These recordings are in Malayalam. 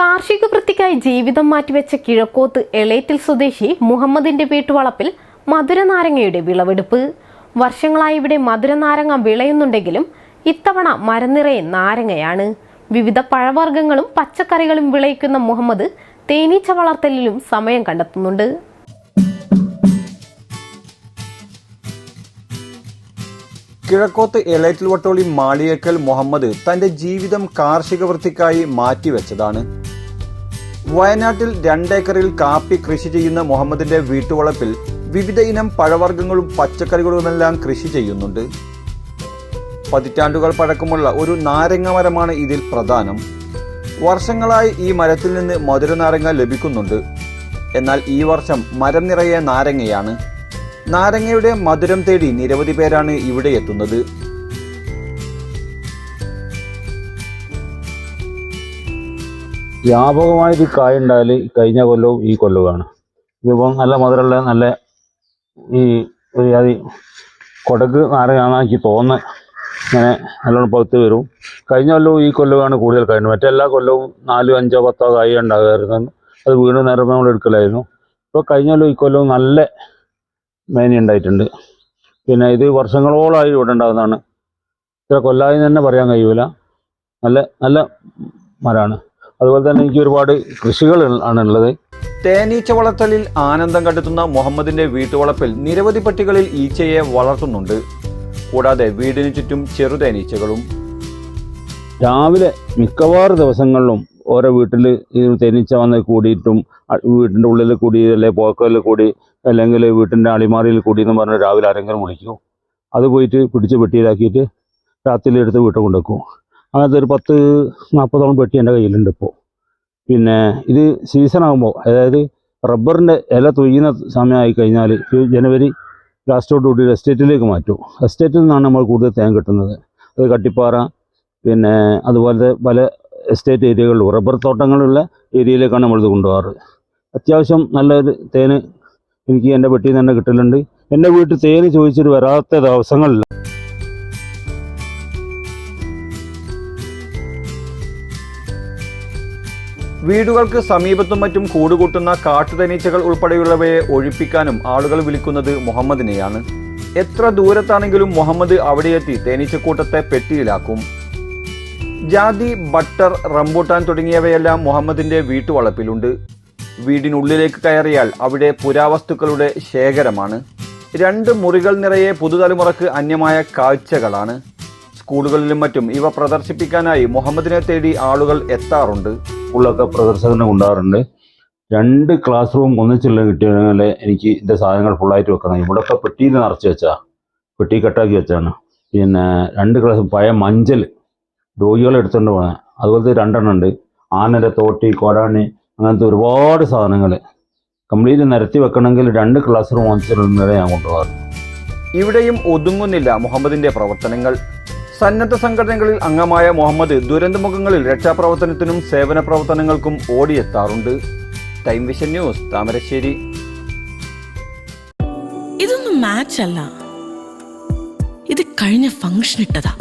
കാർഷിക വൃത്തിക്കായി ജീവിതം മാറ്റിവെച്ച കിഴക്കോത്ത് എളേറ്റിൽ സ്വദേശി മുഹമ്മദിന്റെ വീട്ടുവളപ്പിൽ മധുരനാരങ്ങയുടെ വിളവെടുപ്പ്. വർഷങ്ങളായി ഇവിടെ മധുരനാരങ്ങ വിളയുന്നുണ്ടെങ്കിലും ഇത്തവണ മരനിറയെ നാരങ്ങയാണ്. വിവിധ പഴവർഗങ്ങളും പച്ചക്കറികളും വിളയിക്കുന്ന മുഹമ്മദ് തേനീച്ച വളർത്തലിലും സമയം കണ്ടെത്തുന്നുണ്ട്. കിഴക്കോത്ത് എലൈറ്റിൽ വട്ടോളി മാളിയേക്കൽ മുഹമ്മദ് തന്റെ ജീവിതം കാർഷിക വൃത്തിക്കായി മാറ്റിവെച്ചതാണ്. വയനാട്ടിൽ രണ്ടേക്കറിൽ കാപ്പി കൃഷി ചെയ്യുന്ന മുഹമ്മദിന്റെ വീട്ടുവളപ്പിൽ വിവിധ ഇനം പഴവർഗങ്ങളും പച്ചക്കറികളുമെല്ലാം കൃഷി ചെയ്യുന്നുണ്ട്. പതിറ്റാണ്ടുകൾ പഴക്കമുള്ള ഒരു നാരങ്ങ മരമാണ് ഇതിൽ പ്രധാനം. വർഷങ്ങളായി ഈ മരത്തിൽ നിന്ന് മധുര നാരങ്ങ ലഭിക്കുന്നുണ്ട്. എന്നാൽ ഈ വർഷം മരം നിറയെ നാരങ്ങയാണ്. നാരങ്ങയുടെ മധുരം തേടി നിരവധി പേരാണ് ഇവിടെ എത്തുന്നത്. വ്യാപകമായിട്ട് കായ ഉണ്ടായാൽ കഴിഞ്ഞ കൊല്ലവും ഈ കൊല്ലവുമാണ്. ഇതിപ്പം നല്ല മധുരമുള്ള നല്ല ഈ ഒരു ജാതി കൊടക്ക് നാരങ്ങാന്ന് എനിക്ക് തോന്നുന്നത് ഇങ്ങനെ നല്ലോണം പഴുത്ത് വരും. കഴിഞ്ഞ കൊല്ലവും ഈ കൊല്ലവുമാണ് കൂടുതൽ കഴിഞ്ഞത് മറ്റെല്ലാ കൊല്ലവും നാലോ അഞ്ചോ പത്തോ കായ ഉണ്ടാകാറുണ്ട്. അത് വീണ്ടും നേരം നമ്മൾ എടുക്കലായിരുന്നു. ഇപ്പോൾ കഴിഞ്ഞ കൊല്ലവും ഈ കൊല്ലവും നല്ല മേനി ഉണ്ടായിട്ടുണ്ട്. പിന്നെ ഇത് വർഷങ്ങളോളമായി ഇവിടെ ഉണ്ടാകുന്നതാണ്. ഇത്ര കൊല്ലായി തന്നെ പറയാൻ കഴിയൂല. നല്ല നല്ല മരമാണ്. അതുപോലെ തന്നെ എനിക്ക് ഒരുപാട് കൃഷികൾ ആണുള്ളത് തേനീച്ച വളർത്തലിൽ ആനന്ദം കണ്ടെത്തുന്ന മുഹമ്മദിന്റെ വീട്ടുവളപ്പിൽ നിരവധി പട്ടികളിൽ ഈച്ചയെ വളർത്തുന്നുണ്ട്. കൂടാതെ വീടിന് ചുറ്റും ചെറുതേനീച്ചകളും രാവിലെ മിക്കവാറും ദിവസങ്ങളിലും ഓരോ വീട്ടിൽ ഈ തേനീച്ച വന്ന് കൂടിയിട്ടും വീട്ടിന്റെ ഉള്ളിൽ കൂടി അല്ലെങ്കിൽ പോക്കലിൽ കൂടി അല്ലെങ്കിൽ വീട്ടിന്റെ അളിമാറിയിൽ കൂടി എന്ന് പറഞ്ഞ് രാവിലെ ആരെങ്കിലും വിളിക്കും. അത് പോയിട്ട് പിടിച്ച് പെട്ടിയിലാക്കിയിട്ട് രാത്രിയിൽ എടുത്ത് വീട്ടിൽ കൊണ്ടുവെക്കും. അങ്ങനത്തെ ഒരു പത്ത് നാൽപ്പതോളം പെട്ടി എന്റെ കയ്യിലുണ്ട് ഇപ്പോൾ പിന്നെ ഇത് സീസൺ ആകുമ്പോൾ അതായത് റബ്ബറിന്റെ ഇല തൊയ്യുന്ന സമയമായി കഴിഞ്ഞാൽ ജനുവരി ലാസ്റ്റോടുകൂടി എസ്റ്റേറ്റിലേക്ക് മാറ്റും. എസ്റ്റേറ്റിൽ നിന്നാണ് നമ്മൾ കൂടുതൽ തേൻ കിട്ടുന്നത്. അത് കട്ടിപ്പാറ പിന്നെ അതുപോലത്തെ പല എസ്റ്റേറ്റ് ഏരിയകളിലും റബ്ബർ തോട്ടങ്ങളുള്ള ഏരിയയിലേക്കാണ് നമ്മളിത് കൊണ്ടുപോകാറ്. അത്യാവശ്യം നല്ലൊരു തേൻ എനിക്ക് എന്റെ പെട്ടിയിൽ നിന്ന് തന്നെ കിട്ടലുണ്ട്. എന്റെ വീട്ടിൽ തേന് ചോദിച്ചിട്ട് വരാത്ത ദിവസങ്ങളില്ല വീടുകൾക്ക് സമീപത്തും മറ്റും കൂടുകൂട്ടുന്ന കാട്ടുതേനീച്ചകൾ ഉൾപ്പെടെയുള്ളവയെ ഒഴിപ്പിക്കാനും ആളുകൾ വിളിക്കുന്നത് മുഹമ്മദിനെയാണ്. എത്ര ദൂരത്താണെങ്കിലും മുഹമ്മദ് അവിടെയെത്തി തേനീച്ചക്കൂട്ടത്തെ പെട്ടിയിലാക്കും. ജാതി ബട്ടർ റംബൂട്ടാൻ തുടങ്ങിയവയെല്ലാം മുഹമ്മദിന്റെ വീട്ടുവളപ്പിലുണ്ട്. വീടിനുള്ളിലേക്ക് കയറിയാൽ അവിടെ പുരാവസ്തുക്കളുടെ ശേഖരമാണ്. രണ്ട് മുറികൾ നിറയെ പുതുതലമുറക്ക് അന്യമായ കാഴ്ചകളാണ്. സ്കൂളുകളിലും മറ്റും ഇവ പ്രദർശിപ്പിക്കാനായി മുഹമ്മദിനെ തേടി ആളുകൾ എത്താറുണ്ട്. സ്കൂളിലൊക്കെ പ്രദർശനം കൊണ്ടുപോകാറുണ്ട് രണ്ട് ക്ലാസ് റൂം ഒന്നിച്ചുള്ള കിട്ടിയാൽ എനിക്ക് ഇതിന്റെ സാധനങ്ങൾ ഫുള്ളായിട്ട് വെക്കണം. ഇവിടെയൊക്കെ പെട്ടിയിൽ നിറച്ച് വെച്ചാ പെട്ടി കട്ടാക്കി വെച്ചാണ്. പിന്നെ രണ്ട് ക്ലാസ് പഴയ മഞ്ചൽ രോഗികളെ എടുത്തുകൊണ്ട് പോകാൻ അതുപോലത്തെ രണ്ടെണ്ണം ഉണ്ട്. ആനര തോട്ടി കൊടാണി അങ്ങനത്തെ ഒരുപാട് സാധനങ്ങൾ കംപ്ലീറ്റ് നിരത്തി വെക്കണമെങ്കിൽ രണ്ട് ക്ലാസ് റൂം ഒന്നിച്ചുള്ള ഞാൻ കൊണ്ടുപോകാറുണ്ട് ഇവിടെയും ഒതുങ്ങുന്നില്ല മുഹമ്മദിന്റെ പ്രവർത്തനങ്ങൾ. സന്നദ്ധ സംഘടനകളിൽ അംഗമായ മുഹമ്മദ് ദുരന്തമുഖങ്ങളിൽ രക്ഷാപ്രവർത്തനത്തിനും സേവന പ്രവർത്തനങ്ങൾക്കും ഓടിയെത്താറുണ്ട്. Time Vision News Thamarassery. ഇതൊന്നും മാച്ച് അല്ല. ഇത് കഴിഞ്ഞ ഫംഗ്ഷൻ ഇട്ടതാ.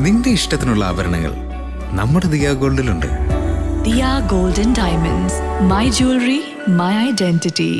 നിന്റെ ഇഷ്ടത്തിനുള്ള ആഭരണങ്ങൾ നമ്മുടെ Diya ഗോൾഡിലുണ്ട്. Diya golden diamonds my jewellery my identity.